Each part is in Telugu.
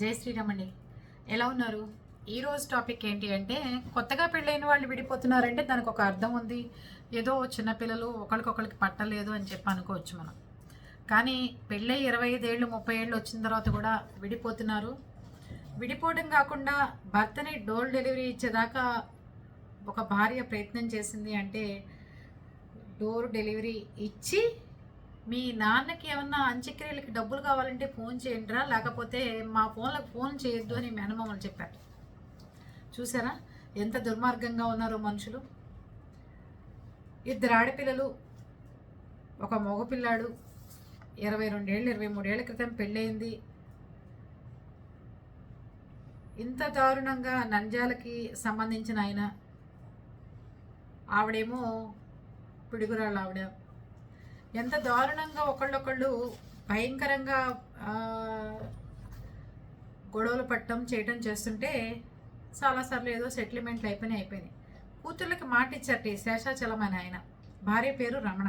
జై శ్రీరామ్ అండి ఎలా ఉన్నారు? ఈరోజు టాపిక్ ఏంటి అంటే కొత్తగా పెళ్ళైన వాళ్ళు విడిపోతున్నారంటే దానికి ఒక అర్థం ఉంది. ఏదో చిన్నపిల్లలు ఒకరికొకరికి పట్టలేదు అని చెప్పి అనుకోవచ్చు మనం. కానీ పెళ్ళై ఇరవై ఐదేళ్ళు ముప్పై ఏళ్ళు వచ్చిన తర్వాత కూడా విడిపోతున్నారు. విడిపోవడం కాకుండా భర్తని డోర్ డెలివరీ ఇచ్చేదాకా ఒక భార్య ప్రయత్నం చేసింది అంటే డోర్ డెలివరీ ఇచ్చి మీ నాన్నకి ఏమన్నా అంత్యక్రియలకి డబ్బులు కావాలంటే ఫోన్ చేయండిరా లేకపోతే మా ఫోన్లకు ఫోన్ చేయొద్దు అని మేనమామలు చెప్పారు. చూసారా? ఎంత దుర్మార్గంగా ఉన్నారో మనుషులు. ఇద్దరు ఆడపిల్లలు ఒక మగపిల్లాడు ఇరవై రెండేళ్ళు ఇరవై మూడేళ్ళ క్రితం పెళ్ళయింది. ఇంత దారుణంగా నంజాలకి సంబంధించిన ఆయన. ఆవిడేమో పిడుగురాళ్ళు ఆవిడ. ఎంత దారుణంగా ఒకళ్ళొకళ్ళు భయంకరంగా గొడవలు పట్టడం చేయటం చేస్తుంటే చాలాసార్లు ఏదో సెటిల్మెంట్లు అయిపోయినాయి అయిపోయినాయి. కూతుర్లకి మాట ఇచ్చారట శేషాచలం అని ఆయన. భార్య పేరు రమణ.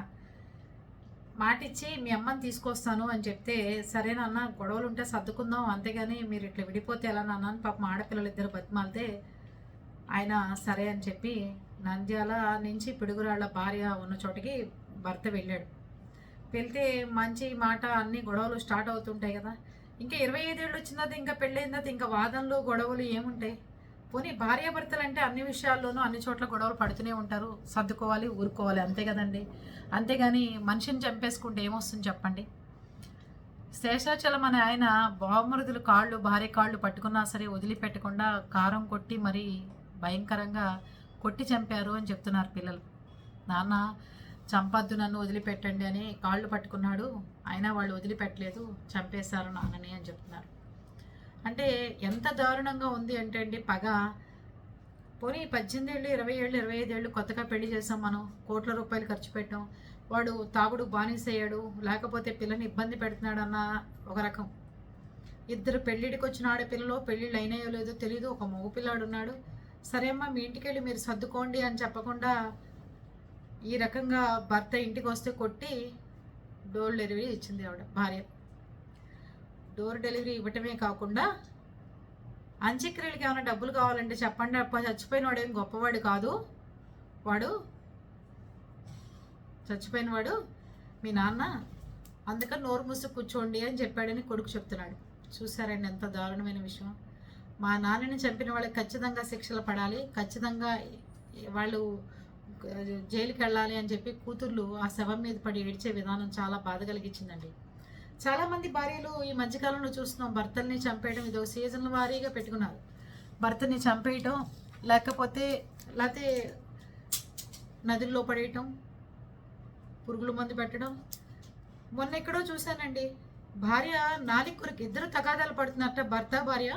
మాట ఇచ్చి మీ అమ్మని తీసుకొస్తాను అని చెప్తే సరేనన్న గొడవలు ఉంటే సర్దుకుందాం అంతేగాని మీరు ఇట్లా విడిపోతే ఎలా నాన్న అని పాపం ఆడపిల్లలు ఇద్దరు బతిమాలితే ఆయన సరే అని చెప్పి నంద్యాల నుంచి పిడుగురాళ్ళ భార్య ఉన్న చోటికి భర్త వెళ్ళాడు. వెళ్తే మంచి మాట అన్ని గొడవలు స్టార్ట్ అవుతుంటాయి కదా. ఇంకా ఇరవై ఐదేళ్ళు వచ్చిన తర్వాత ఇంకా పెళ్ళైన తర్వాత ఇంకా వాదనలు గొడవలు ఏముంటాయి? పోనీ భార్యాభర్తలు అంటే అన్ని విషయాల్లోనూ అన్ని చోట్ల గొడవలు పడుతూనే ఉంటారు. సర్దుకోవాలి ఊరుకోవాలి అంతే కదండి. అంతేగాని మనిషిని చంపేసుకుంటే ఏమొస్తుంది చెప్పండి? శేషాచలం అనే ఆయన బావమరుదులు కాళ్ళు భార్య కాళ్ళు పట్టుకున్నా సరే వదిలిపెట్టకుండా కారం కొట్టి మరి భయంకరంగా కొట్టి చంపారు అని చెప్తున్నారు పిల్లలు. నాన్న చంపద్దు నన్ను వదిలిపెట్టండి అని కాళ్ళు పట్టుకున్నాడు. అయినా వాళ్ళు వదిలిపెట్టలేదు. చంపేశారు నాన్నని అని చెప్తున్నారు. అంటే ఎంత దారుణంగా ఉంది అంటే అండి పగ పోనీ పద్దెనిమిది ఏళ్ళు ఇరవై ఏళ్ళు ఇరవై ఐదు ఏళ్ళు కొత్తగా పెళ్ళి చేసాం మనం కోట్ల రూపాయలు ఖర్చు పెట్టాం. వాడు తాగుడు బానిసయ్యాడు లేకపోతే పిల్లని ఇబ్బంది పెడుతున్నాడు అన్న ఒక రకం. ఇద్దరు పెళ్ళిడికి వచ్చిన ఆడపిల్లలో పెళ్ళిళ్ళు అయినాయో లేదో తెలియదు ఒక మగపిల్లాడు ఉన్నాడు. సరే అమ్మా మీ ఇంటికి వెళ్ళి మీరు సర్దుకోండి అని చెప్పకుండా ఈ రకంగా భర్త ఇంటికి వస్తే కొట్టి డోర్ డెలివరీ ఇచ్చింది ఆవిడ భార్య. డోర్ డెలివరీ ఇవ్వటమే కాకుండా అంత్యక్రియలకి ఏమైనా డబ్బులు కావాలంటే చెప్పండి అప్ప చచ్చిపోయిన వాడు ఏం గొప్పవాడు కాదు. వాడు చచ్చిపోయిన వాడు మీ నాన్న అందుకని నోరు మూసి కూర్చోండి అని చెప్పాడని కొడుకు చెప్తున్నాడు. చూసారండి ఎంత దారుణమైన విషయం. మా నాన్నని చంపిన వాళ్ళకి ఖచ్చితంగా శిక్షలు పడాలి ఖచ్చితంగా వాళ్ళు జైలుకి వెళ్ళాలి అని చెప్పి కూతుర్లు ఆ శవం మీద పడి ఏడ్చే విధానం చాలా బాధ కలిగించిందండి. చాలామంది భార్యలు ఈ మధ్యకాలంలో చూస్తున్నాం భర్తల్ని చంపేయడం ఇదో ఒక సీజన్ వారీగా పెట్టుకున్నారు. భర్తని చంపేయటం లేకపోతే లేకపోతే నదుల్లో పడేయటం పురుగుల మందు పెట్టడం. మొన్న ఎక్కడో చూశానండి భార్య నాలుగు కొరికి ఇద్దరు తగాదాలు పడుతున్నట్ట భర్త భార్య.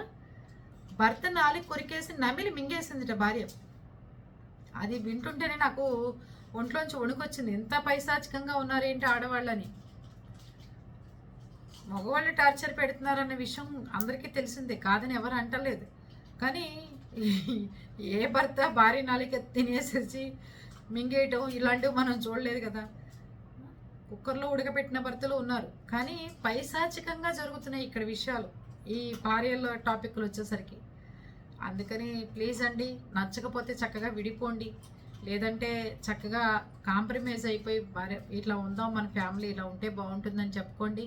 భర్త నాలుగు కొరికేసి నమిలి మింగేసిందిట భార్య. అది వింటుంటేనే నాకు ఒంట్లోంచి వణుకొచ్చింది. ఎంత పైశాచికంగా ఉన్నారేంటి ఆడవాళ్ళని? మగవాళ్ళు టార్చర్ పెడుతున్నారన్న విషయం అందరికీ తెలిసిందే. కాదని ఎవరు అంటలేదు. కానీ ఏ భర్త భారీ నాలిక తినేసేసి మింగేయటం ఇలాంటివి మనం చూడలేదు కదా. కుక్కర్లో ఉడకబెట్టిన భర్తలు ఉన్నారు. కానీ పైశాచికంగా జరుగుతున్నాయి ఇక్కడ విషయాలు. ఈ భార్యల టాపిక్లు వచ్చేసరికి. అందుకని ప్లీజ్ అండి నచ్చకపోతే చక్కగా విడిపోండి. లేదంటే చక్కగా కాంప్రమైజ్ అయిపోయి భార్య ఇట్లా ఉందాం మన ఫ్యామిలీ ఇలా ఉంటే బాగుంటుందని చెప్పుకోండి.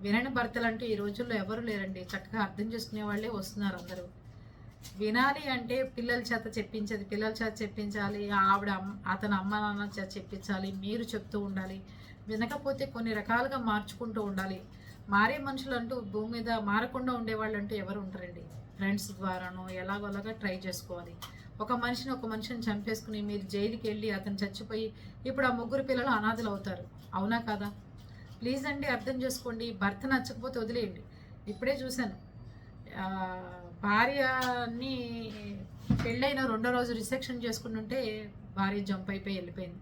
వినని భర్తలు అంటూ ఈ రోజుల్లో ఎవరు లేరండి. చక్కగా అర్థం చేసుకునే వాళ్ళే వస్తున్నారు అందరూ. వినాలి అంటే పిల్లల చేత చెప్పించేది పిల్లల చేత చెప్పించాలి ఆవిడ అమ్మ అతని అమ్మ నాన్న చేత చెప్పించాలి మీరు చెప్తూ ఉండాలి. వినకపోతే కొన్ని రకాలుగా మార్చుకుంటూ ఉండాలి. మారే మనుషులు అంటూ భూమి మీద మారకుండా ఉండేవాళ్ళు అంటూ ఎవరు ఉంటారండి? ఫ్రెండ్స్ ద్వారానో ఎలాగోలాగా ట్రై చేసుకోవాలి. ఒక మనిషిని ఒక మనిషిని చంపేసుకుని మీరు జైలుకి వెళ్ళి అతను చచ్చిపోయి ఇప్పుడు ఆ ముగ్గురు పిల్లలు అనాథలు అవుతారు అవునా కాదా? ప్లీజ్ అండి అర్థం చేసుకోండి. భర్త నచ్చకపోతే వదిలేయండి. ఇప్పుడే చూశాను. భార్యని పెళ్ళైన రెండో రోజు రిసెప్షన్ చేసుకుంటుంటే భార్య జంప్ అయిపోయి వెళ్ళిపోయింది.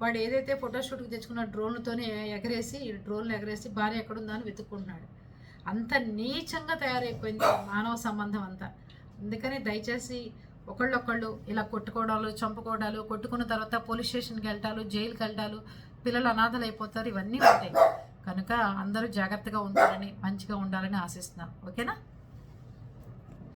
వాడు ఏదైతే ఫోటోషూట్కి తెచ్చుకున్న డ్రోన్తోనే ఎగరేసి డ్రోన్లు ఎగరేసి భార్య ఎక్కడుందా అని వెతుక్కుంటున్నాడు. అంత నీచంగా తయారైపోయింది మానవ సంబంధం అంతా. అందుకని దయచేసి ఒకళ్ళొకళ్ళు ఇలా కొట్టుకోవడాలు చంపుకోవడాలు కొట్టుకున్న తర్వాత పోలీస్ స్టేషన్కి వెళ్ళటాలు జైలుకి వెళ్ళటాలు పిల్లలు అనాథలు అయిపోతారు ఇవన్నీ ఉంటాయి. కనుక అందరూ జాగ్రత్తగా ఉండాలని మంచిగా ఉండాలని ఆశిస్తున్నాను ఓకేనా?